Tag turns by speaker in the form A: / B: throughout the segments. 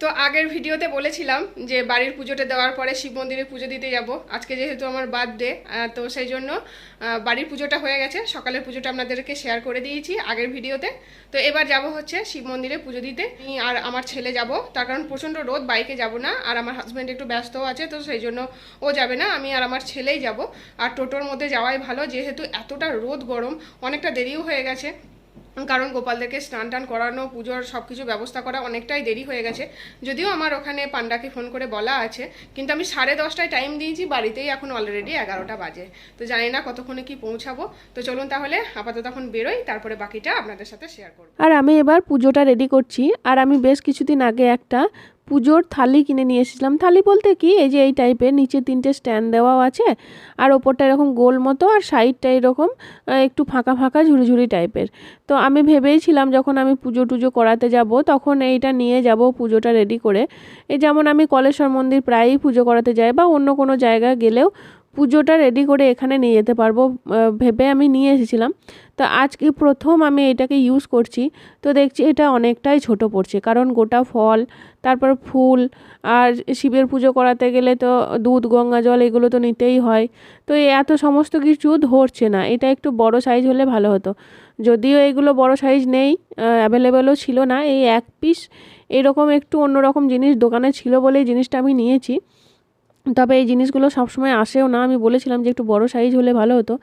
A: তো আগের ভিডিওতে বলেছিলাম যে বাড়ির পুজোটা দেওয়ার পরে শিব মন্দিরে পুজো দিতে যাব। আজকে যেহেতু আমার বার্থডে তো সেই জন্য বাড়ির পুজোটা হয়ে গেছে। সকালের পুজোটা আপনাদেরকে শেয়ার করে দিয়েছি আগের ভিডিওতে। তো এবার যাব হচ্ছে শিব মন্দিরে পুজো দিতে। আর আমার ছেলে যাব। তার কারণ প্রচণ্ড রোদ, বাইকে যাব না। আর আমার হাজব্যান্ড একটু ব্যস্তও আছে, তো সেই জন্য ও যাবে না। আমি আর আমার ছেলেই যাব। আর টোটোর মধ্যে যাওয়াই ভালো, যেহেতু এতটা রোদ গরম, অনেকটা দেরিও হয়ে গেছে। কারণ গোপালদেরকে স্নান টান করানো, পুজোর সব কিছু ব্যবস্থা করা অনেকটাই দেরি হয়ে গেছে। যদিও আমার ওখানে পান্ডাকে ফোন করে বলা আছে, কিন্তু আমি সাড়ে দশটায় টাইম দিয়েছি, বাড়িতেই এখন অলরেডি এগারোটা বাজে। তো জানি না কতক্ষণে কি পৌঁছাবো। তো চলুন তাহলে আপাতত এখন বেরোই, তারপরে বাকিটা আপনাদের সাথে শেয়ার করব।
B: আর আমি এবার পুজোটা রেডি করছি। আর আমি বেশ কিছুদিন আগে একটা পুজোর থালি কিনে নিয়ে এসেছিলাম। থালি বলতে কি, এই যে এই টাইপের নিচে তিনটে স্ট্যান্ড দেওয়াও আছে, আর ওপরটা এরকম গোল মতো, আর সাইডটা এরকম একটু ফাঁকা ফাঁকা ঝুড়ি টাইপের তো আমি ভেবেইছিলাম যখন আমি পুজো টুজো করাতে যাব, তখন এইটা নিয়ে যাব, পুজোটা রেডি করে। এই যেমন আমি কলেশ্বর মন্দির প্রায়ই পুজো করাতে যাই বা অন্য কোনো জায়গায় গেলেও পুজোটা রেডি করে এখানে নিয়ে যেতে পারব ভেবে আমি নিয়ে এসেছিলাম। তো আজকে প্রথম আমি এটাকে ইউজ করছি। তো দেখছি এটা অনেকটাই ছোট পড়ছে, কারণ গোটা ফল, তারপর ফুল, আর শিবের পুজো করাতে গেলে তো দুধ, গঙ্গা জল এগুলো তো নিতেই হয়। তো এত সমস্ত কিছু ধরছে না, এটা একটু বড় সাইজ হলে ভালো হতো। যদিও এগুলো বড় সাইজ নেই অ্যাভেলেবেলও ছিল না, এই এক পিস এরকম একটু অন্যরকম জিনিস দোকানে ছিল বলেই জিনিসটা আমি নিয়েছি। তবে এই জিনিসগুলো সবসময় আসেও না। আমি বলেছিলাম যে একটু বড় সাইজ হলে ভালো হতো।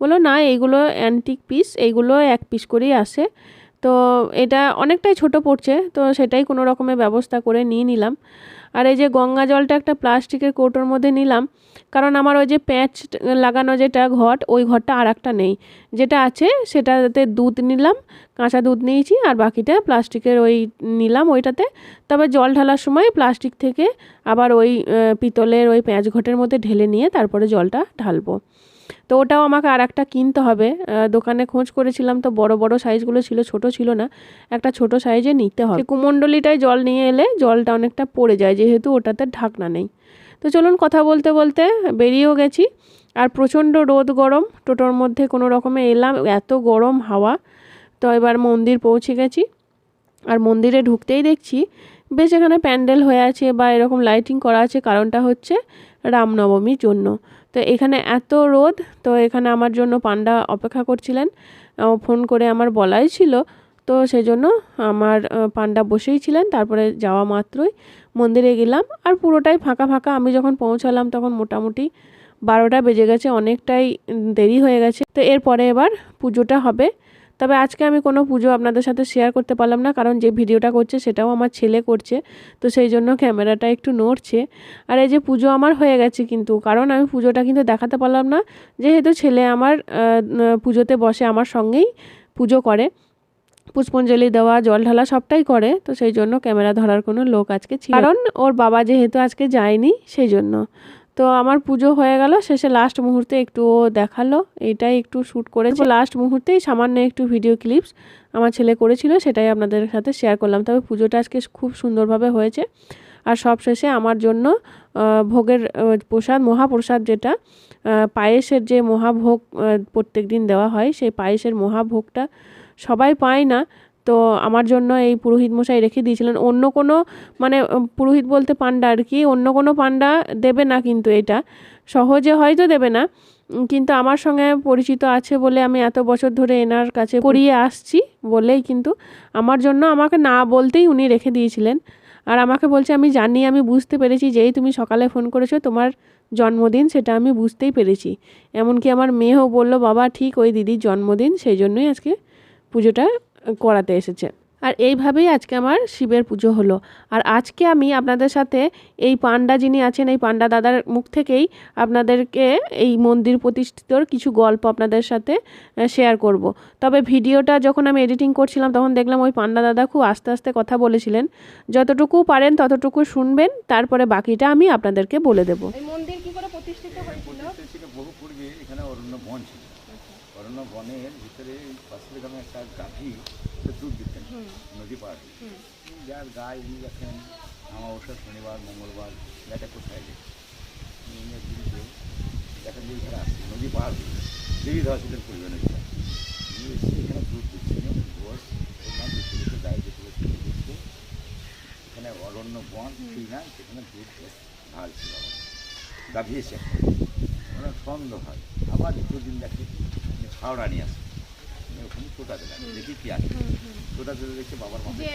B: বলল, না, এইগুলো অ্যান্টিক পিস এইগুলো এক পিস করেই আসে। তো এটা অনেকটাই ছোট পড়ছে, তো সেটাই কোনো রকমের ব্যবস্থা করে নিয়ে নিলাম। আর এই যে গঙ্গা জলটা একটা প্লাস্টিকের কৌটোর মধ্যে নিলাম কারণ আমার ওই যে প্যাঁচ লাগানো যেটা ঘট, ওই ঘরটা আর একটা নেই। যেটা আছে সেটাতে দুধ নিলাম, কাঁচা দুধ নিয়েছি আর বাকিটা প্লাস্টিকের ওই নিলাম ওইটাতে। তবে জল ঢালার সময় প্লাস্টিক থেকে আবার ওই পিতলের ওই প্যাঁচ ঘটের মধ্যে ঢেলে নিয়ে তারপরে জলটা ঢালবো। তো ওটাও আমাকে আর একটা কিনতে হবে। দোকানে খোঁজ করেছিলাম তো বড় বড় সাইজগুলো ছিল, ছোট ছিল না। একটা ছোট সাইজে নিতে হবে। কুমণ্ডলিটায় জল নিয়ে এলে জলটা অনেকটা পড়ে যায়, যেহেতু ওটাতে ঢাকনা নেই। তো চলুন কথা বলতে বলতে বেরিয়েও গেছি। আর প্রচণ্ড রোদ গরম, টোটোর মধ্যে কোনো রকমে এলাম, এত গরম হাওয়া। তো এবার মন্দির পৌঁছে গেছি। আর মন্দিরে ঢুকতেই দেখছি বেশ এখানে প্যান্ডেল হয়ে আছে বা এরকম লাইটিং করা আছে, কারণটা হচ্ছে রামনবমীর জন্য। তো এখানে এত রোদ, তো এখানে আমার জন্য পান্ডা অপেক্ষা করছিলেন। ফোন করে আমার বলাই ছিল তো সেই জন্য আমার পান্ডা বসেই ছিলেন। তারপরে যাওয়া মাত্রই মন্দিরে গেলাম। আর পুরোটাই ফাঁকা ফাঁকা। আমি যখন পৌঁছালাম তখন মোটামুটি বারোটা বেজে গেছে। অনেকটাই দেরি হয়ে গেছে। তো এরপরে এবার পুজোটা হবে। তবে আজকে আমি কোনো পুজো আপনাদের সাথে শেয়ার করতে পারলাম না। কারণ যে ভিডিওটা করছে সেটাও আমার ছেলে করছে। তো সেই জন্য ক্যামেরাটা একটু নড়ছে। আর এই যে পুজো আমার হয়ে গেছে কিন্তু। কারণ আমি পুজোটা কিন্তু দেখাতে পারলাম না। যেহেতু ছেলে আমার পুজোতে বসে, আমার সঙ্গেই পুজো করে। পুষ্পাঞ্জলি দেওয়া, জল ঢালা সবটাই করে, তো সেই জন্য ক্যামেরা ধরার কোনো লোক আজকে ছিল। কারণ ওর বাবা যেহেতু আজকে যায়নি, সেই জন্য। তো আমার পুজো হয়ে গেল, শেষে লাস্ট মুহূর্তে একটু ও দেখাল, এইটাই একটু শ্যুট করেছে। লাস্ট মুহূর্তেই সামান্য একটু ভিডিও ক্লিপস আমার ছেলে করেছিল, সেটাই আপনাদের সাথে শেয়ার করলাম। তবে পুজোটা আজকে খুব সুন্দরভাবে হয়েছে। আর সব শেষে আমার জন্য ভোগের প্রসাদ, মহাপ্রসাদ যেটা পায়েসের যে মহাভোগ প্রত্যেক দিন দেওয়া হয়, সেই পায়েসের মহাভোগটা সবাই পায় না। তো আমার জন্য এই পুরোহিত মশাই রেখে দিয়েছিলেন। অন্য কোনো মানে পুরোহিত বলতে পান্ডা আর কি, অন্য কোনো পান্ডা দেবে না কিন্তু এটা। সহজে হয়তো দেবে না কিন্তু আমার সঙ্গে পরিচিত আছে বলে আমি এত বছর ধরে এনার কাছে করিয়ে আসছি বলেই কিন্তু আমার জন্য আমাকে না বলতেই উনি রেখে দিয়েছিলেন। আর আমাকে বলছে, আমি জানি, আমি বুঝতে পেরেছি, যেই তুমি সকালে ফোন করেছ, তোমার জন্মদিন সেটা আমি বুঝতেই পেরেছি। এমনকি আমার মেয়েও বলল, বাবা, ঠিক ওই দিদির জন্মদিন, সেই জন্যই আজকে পুজোটা করাতে এসেছে। আর এইভাবেই আজকে আমার শিবের পুজো হলো। আর আজকে আমি আপনাদের সাথে এই পান্ডা যিনি আছেন, এই পান্ডা দাদার মুখ থেকেই আপনাদেরকে এই মন্দির প্রতিষ্ঠিতর কিছু গল্প আপনাদের সাথে শেয়ার করব। তবে ভিডিওটা যখন আমি এডিটিং করছিলাম, তখন দেখলাম ওই পান্ডা দাদা খুব আস্তে আস্তে কথা বলেছিলেন। যতটুকু পারেন, ততটুকু শুনবেন, তারপরে বাকিটা আমি আপনাদেরকে বলে দেবো।
A: প্রতিষ্ঠিত হয়েছিল
C: বলতে ছিল বহু পূর্বে এখানে অরণ্য বন ছিল অরণ্য বনের ভিতরে পাশের গ্রামে একটা গাভী সে দুধ দিতেন নদী পার দিয়ে। যার গায়ে উনি দেখেন অমাবস্যা শনিবার মঙ্গলবার গাটা কোথায় দিদিতে দেখেন যে এখানে আসছে নদী পাহাড় দেবী ধরা ছিলেন পরিবার নদীটা উনি এসে এখানে দুধ দিচ্ছেন গায়ে তুলেছিল দুধকে এখানে অরণ্য বন ঠিক না সেখানে দুধ ঢাল ছিল। আমার গাভিয়েছে। ওরা সন্দেহ হয়। আবার দ্বিতীয় দিন দেখি হাওড়া নিয়ে আসে। উনি লাগে দেখি কি আছে ছোটাতে দেখি বাবার
A: যে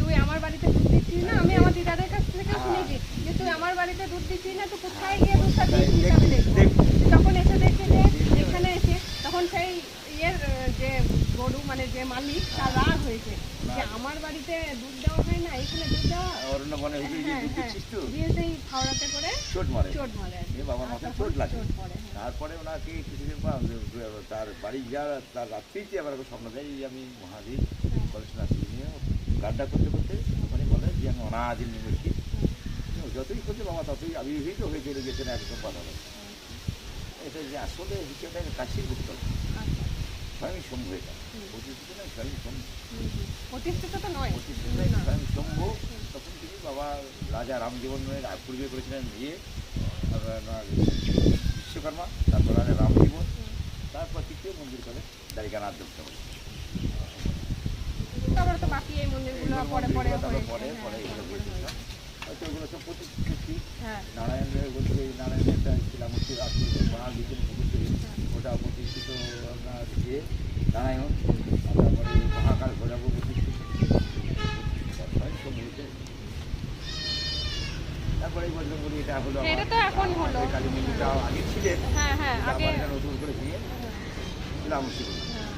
A: তুই আমার বাড়িতে দুধ দিচ্ছিস না আমি আমার দিদাদের কাছ থেকে শুনেছি যে তুই আমার বাড়িতে দুধ দিচ্ছিস না তো কোথায় গিয়ে দুধটা দিচ্ছিস আমি দেখব যখন এসে দেখে যে এখানে এসে তখন সেই আহ, যে গরু মানে যে মালিক তার রাগ হয়েছে। যে আমার বাড়িতে দুধ দেওয়া হয় না এখানে দুধ দেওয়া
C: অরণ্য বনে হুজুর গিয়ে
A: হ্যাঁ
C: দুধ
A: হ্যাঁ
C: দিচ্ছিস তো?
A: দিয়ে সেই করে
C: চোট মারে।
A: চোট মারে
C: বাবার
A: আর
C: চোট লাগে।
A: হ্যাঁ।
C: তারপরে ওনাকে কিছুদিন পর তার বাড়ি যাওয়ার তার রাত্রিতে আবার ওকে স্বপ্ন দেয় আমি মহাবীর কলেজনা নিয়ে গাড্ডা করতে করতে ওখানে বলে যে আমি অনাদিন নিমেছি যতই করতে বাবা ততই আবির্ভূত হয়ে চলে গেছেন একদম কথা এটা যে আসলে হিসেবে কাশির গুপ্ত স্বয়ং শম্ভু এটা প্রতিষ্ঠিত নয় স্বয়ং শম্ভু।
A: প্রতিষ্ঠিত তো নয়
C: নয় স্বয়ং শম্ভু তখন তিনি বাবা রাজা রামজীবনের পূর্বে করেছিলেন আপনার বিশ্বকর্মা তারপর রাজা রামজীবন। তারপর তৃতীয় মন্দির করে দ্বারিকানাথ দত্ত
A: তারপরে তো বাকি এই মন্দিরগুলো পরে পরে
C: পরে
A: হ্যাঁ,
C: পরে। হয়তো ওগুলো সব প্রতিষ্ঠিত
A: হ্যাঁ।
C: নারায়ণের বলতে এই নারায়ণের একটা শিলামূর্তি আছে বাঙাল লিখেন ওটা প্রতিষ্ঠিত আপনার ইয়ে নারায়ণ তারপরে মহাকাল ভৈরব প্রতিষ্ঠিত। তারপরে বজরঙ্গলি এটা হলো
A: এটা তো এখন হলো।
C: কালী মন্দিরটা আগে ছিলেন
A: হ্যাঁ হ্যাঁ আগে
C: নতুন করে করল।
A: হ্যাঁ,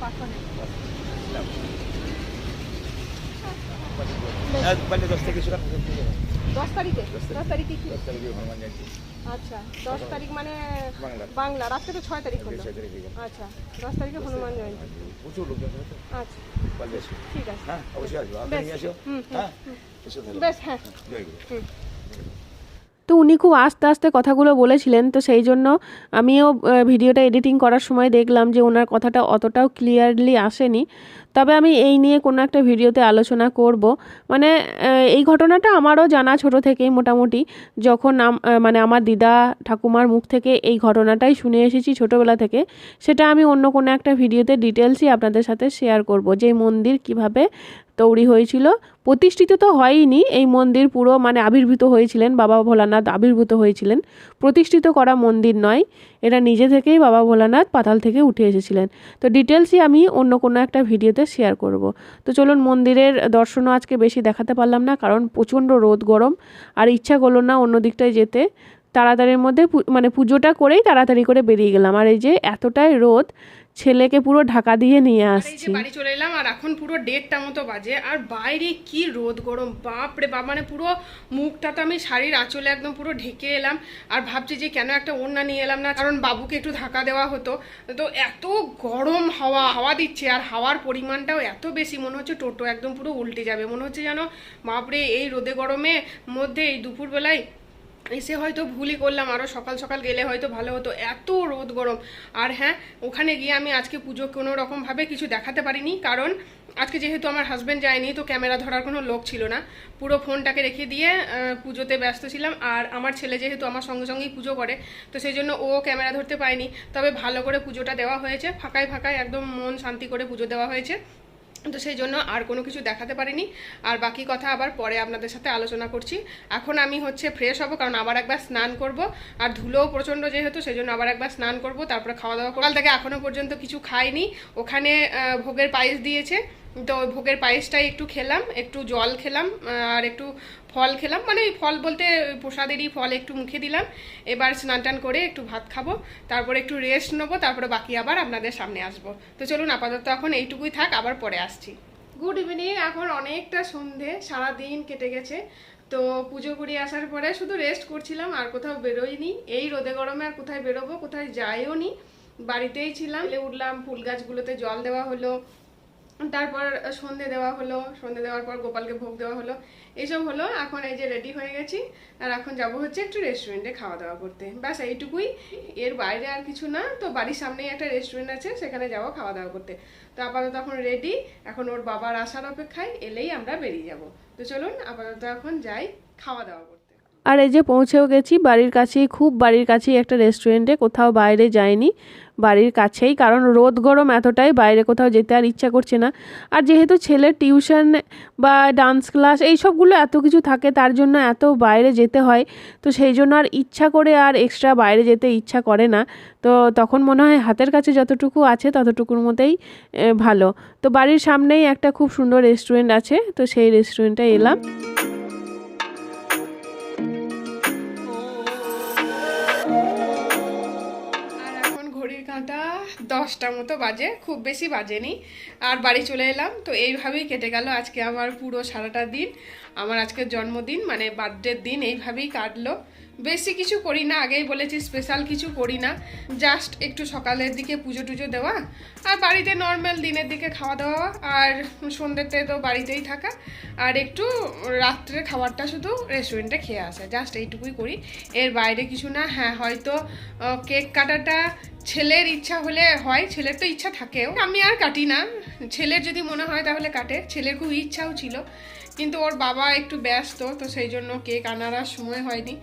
A: পাথরে।
C: হ্যাঁ, পারলে দশ
A: তারিখে
C: দশ
A: দশ তারিখে। কি?
C: দশ তারিখে হনুমান জয়ন্তী।
A: আচ্ছা দশ তারিখ মানে
C: বাংলা।
A: আজকে তো ছয় তারিখ হলো। আচ্ছা দশ তারিখে হনুমান জয়ন্তী।
C: প্রচুর লোকজন
A: আচ্ছা। ঠিক আছে।
C: হ্যাঁ অবশ্যই আসব। আপনি
A: হুম,
C: হ্যাঁ?
A: বেশ হ্যাঁ।
C: জয় গুরু।
A: হুম।
B: তো উনি খুব আস্তে আস্তে কথাগুলো বলেছিলেন, তো সেই জন্য আমিও ভিডিওটা এডিটিং করার সময় দেখলাম যে ওনার কথাটা অতটাও ক্লিয়ারলি আসেনি। তবে আমি এই নিয়ে কোনো একটা ভিডিওতে আলোচনা করব। মানে এই ঘটনাটা আমারও জানা ছোট থেকেই মোটামুটি। যখন মানে আমার দিদা ঠাকুমার মুখ থেকে এই ঘটনাটাই শুনে এসেছি ছোটোবেলা থেকে, সেটা আমি অন্য কোনো একটা ভিডিওতে ডিটেলসই আপনাদের সাথে শেয়ার করব যে মন্দির কীভাবে তৈরি হয়েছিল। প্রতিষ্ঠিত তো হয়নি এই মন্দির পুরো মানে আবির্ভূত হয়েছিলেন, বাবা ভোলানাথ আবির্ভূত হয়েছিলেন। প্রতিষ্ঠিত করা মন্দির নয় এটা নিজে থেকেই বাবা ভোলানাথ পাতাল থেকে উঠে এসেছিলেন। তো ডিটেলসই আমি অন্য কোনো একটা ভিডিওতে শেয়ার করব। তো চলুন মন্দিরের দর্শনও আজকে বেশি দেখাতে পারলাম না, কারণ প্রচণ্ড রোদ, গরম, আর ইচ্ছা করল না অন্য দিকটায় যেতে। তাড়াতাড়ির মধ্যে মানে পুজোটা করেই তাড়াতাড়ি করে বেরিয়ে গেলাম। আর এই যে এতটাই রোদ ছেলেকে পুরো ঢাকা দিয়ে নিয়ে আসছি।
A: বাড়ি চলে এলাম আর এখন পুরো দেড়টা মতো বাজে। আর বাইরে কি রোদ গরম বাপ রে বাপ মানে পুরো মুখটা তো আমি শাড়ির আঁচলে একদম পুরো ঢেকে এলাম। আর ভাবছি যে কেন একটা ওড়না নিয়ে এলাম না কারণ বাবুকে একটু ধাক্কা দেওয়া হতো। তো এত গরম হাওয়া হাওয়া দিচ্ছে আর হাওয়ার পরিমাণটাও এত বেশি মনে হচ্ছে টোটো একদম পুরো উল্টে যাবে। মনে হচ্ছে যেন বাপরে এই রোদে গরমে মধ্যে এই দুপুরবেলায় এসে হয়তো ভুলই করলাম আরও সকাল সকাল গেলে হয়তো ভালো হতো। এত রোদ গরম। আর হ্যাঁ ওখানে গিয়ে আমি আজকে পুজো কোনো রকমভাবে কিছু দেখাতে পারিনি, কারণ আজকে যেহেতু আমার হাজব্যান্ড যায়নি, তো ক্যামেরা ধরার কোনো লোক ছিল না। পুরো ফোনটাকে রেখে দিয়ে পুজোতে ব্যস্ত ছিলাম। আর আমার ছেলে যেহেতু আমার সঙ্গে সঙ্গেই পুজো করে, তো সেই জন্য ও ক্যামেরা ধরতে পায়নি তবে ভালো করে পুজোটা দেওয়া হয়েছে। ফাঁকায় ফাঁকায় একদম মন শান্তি করে পুজো দেওয়া হয়েছে। তো সেই জন্য আর কোনো কিছু দেখাতে পারিনি। আর বাকি কথা আবার পরে আপনাদের সাথে আলোচনা করছি। এখন আমি হচ্ছে ফ্রেশ হব, কারণ আবার একবার স্নান করব। আর ধুলোও প্রচণ্ড যেহেতু, সেই জন্য আবার একবার স্নান করব, তারপরে খাওয়া দাওয়া করব। কাল থেকে এখনও পর্যন্ত কিছু খাইনি। ওখানে ভোগের পায়েস দিয়েছে। তো ভোগের পায়েসটাই একটু খেলাম, একটু জল খেলাম আর একটু ফল খেলাম। মানে ফল বলতে প্রসাদেরই ফল একটু মুখে দিলাম। এবার স্নান টান করে একটু ভাত খাব। তারপরে একটু রেস্ট নেব। তারপরে বাকি আবার আপনাদের সামনে আসব। তো চলুন, আপাতত এখন এইটুকুই থাক, আবার পরে আসছি। গুড ইভিনিং এখন অনেকটা সন্ধে সারা দিন কেটে গেছে। তো পুজো করিয়ে আসার পরে শুধু রেস্ট করছিলাম, আর কোথাও বেরোইনি। এই রোদে গরমে আর কোথায় বেরোবো, কোথায় যাইও নি বাড়িতেই ছিলাম। উঠলাম, ফুল গাছগুলোতে জল দেওয়া হলো। তারপর সন্ধে দেওয়া হলো, সন্ধে দেওয়ার পর গোপালকে ভোগ দেওয়া হলো। এইসব হলো, এখন এই যে রেডি হয়ে গেছি, আর এখন যাব হচ্ছে একটু রেস্টুরেন্টে খাওয়া দাওয়া করতে। ব্যাস, এইটুকুই। এর বাইরে আর কিছু না, তো বাড়ির সামনেই একটা রেস্টুরেন্ট আছে, সেখানে যাব খাওয়া দাওয়া করতে। তো আপাতত এখন রেডি এখন ওর বাবার আসার অপেক্ষায় এলেই আমরা বেরিয়ে যাব। তো চলুন, আপাতত এখন যাই খাওয়া দাওয়া করতে।
B: আর এই যে পৌঁছেও গেছি, বাড়ির কাছেই, খুব বাড়ির কাছেই একটা রেস্টুরেন্টে কোথাও বাইরে যাইনি, বাড়ির কাছেই, কারণ রোদ গরম এতটাই, বাইরে কোথাও যেতে আর ইচ্ছা করছে না। আর যেহেতু ছেলের টিউশন বা ডান্স ক্লাস এই সবগুলো এত কিছু থাকে, তার জন্য এত বাইরে যেতে হয়, তো সেই জন্য আর ইচ্ছা করে আর এক্সট্রা বাইরে যেতে ইচ্ছা করে না। তো তখন মনে হয় হাতের কাছে যতটুকু আছে, ততটুকুর মধ্যেই ভালো। তো বাড়ির সামনেই একটা খুব সুন্দর রেস্টুরেন্ট আছে, তো সেই রেস্টুরেন্টে এলাম।
A: কাঁটা দশটা মতো বাজে, খুব বেশি বাজেনি। আর বাড়ি চলে এলাম, তো এইভাবেই কেটে গেল আজকে আমার পুরো সারাটা দিন। আমার আজকে জন্মদিন মানে বার্থডের দিন, এইভাবেই কাটলো। বেশি কিছু করি না, আগেই বলেছি স্পেশাল কিছু করি না। জাস্ট একটু সকালের দিকে পুজো টুজো দেওয়া, আর বাড়িতে নর্মাল দিনের দিকে খাওয়া দাওয়া, আর সন্ধ্যেতে তো বাড়িতেই থাকা। আর একটু রাত্রে খাবারটা শুধু রেস্টুরেন্টে খেয়ে আসে জাস্ট এইটুকুই করি। এর বাইরে কিছু না হ্যাঁ হয়তো কেক কাটাটা ছেলের ইচ্ছা হলে হয়, ছেলের তো ইচ্ছা থাকেও। আমি আর কাটি না। ছেলের যদি মনে হয় তাহলে কাটে, ছেলের খুব ইচ্ছাও ছিল। কিন্তু ওর বাবা একটু ব্যস্ত, তো সেই জন্য কেক আনার আর সময় হয়নি।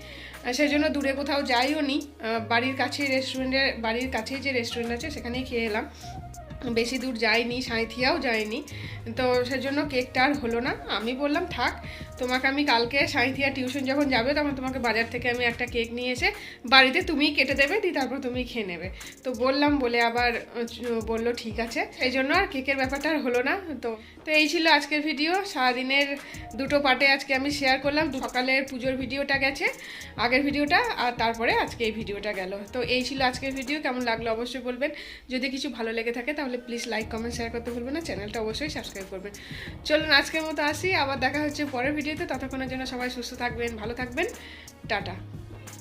A: সেই জন্য দূরে কোথাও যাইও নি বাড়ির কাছে রেস্টুরেন্টের বাড়ির কাছেই যে রেস্টুরেন্ট আছে, সেখানেই খেয়ে এলাম। বেশি দূর যাইনি, সাঁইথিয়াও যাইনি। তো সেজন্য কেকটা আর হলো না। আমি বললাম, থাক, তোমাকে আমি কালকে সাঁইথিয়া টিউশন যখন যাবে, তখন তোমাকে বাজার থেকে আমি একটা কেক নিয়ে এসে বাড়িতে তুমিই কেটে দেবে, দিয়ে তারপর তুমি খেয়ে নেবে। তো বললাম, বলে আবার বলল, ঠিক আছে। সেই জন্য আর কেকের ব্যাপারটা আর হলো না। তো তো এই ছিল আজকের ভিডিও। সারাদিনের দুটো পার্টে আজকে আমি শেয়ার করলাম। সকালের পুজোর ভিডিওটা গেছে, আগের ভিডিওটা, আর তারপরে আজকে এই ভিডিওটা গেল। তো এই ছিল আজকের ভিডিও। কেমন লাগল অবশ্যই বলবেন। যদি কিছু ভালো লেগে থাকে, তাহলে প্লিজ লাইক কমেন্ট শেয়ার করতে ভুলবেন না। চ্যানেলটা অবশ্যই সাবস্ক্রাইব করবেন। চলুন, আজকের মতো আসি। আবার দেখা হচ্ছে পরের ভিডিওতে। ততক্ষণের জন্য সবাই সুস্থ থাকবেন, ভালো থাকবেন। টাটা।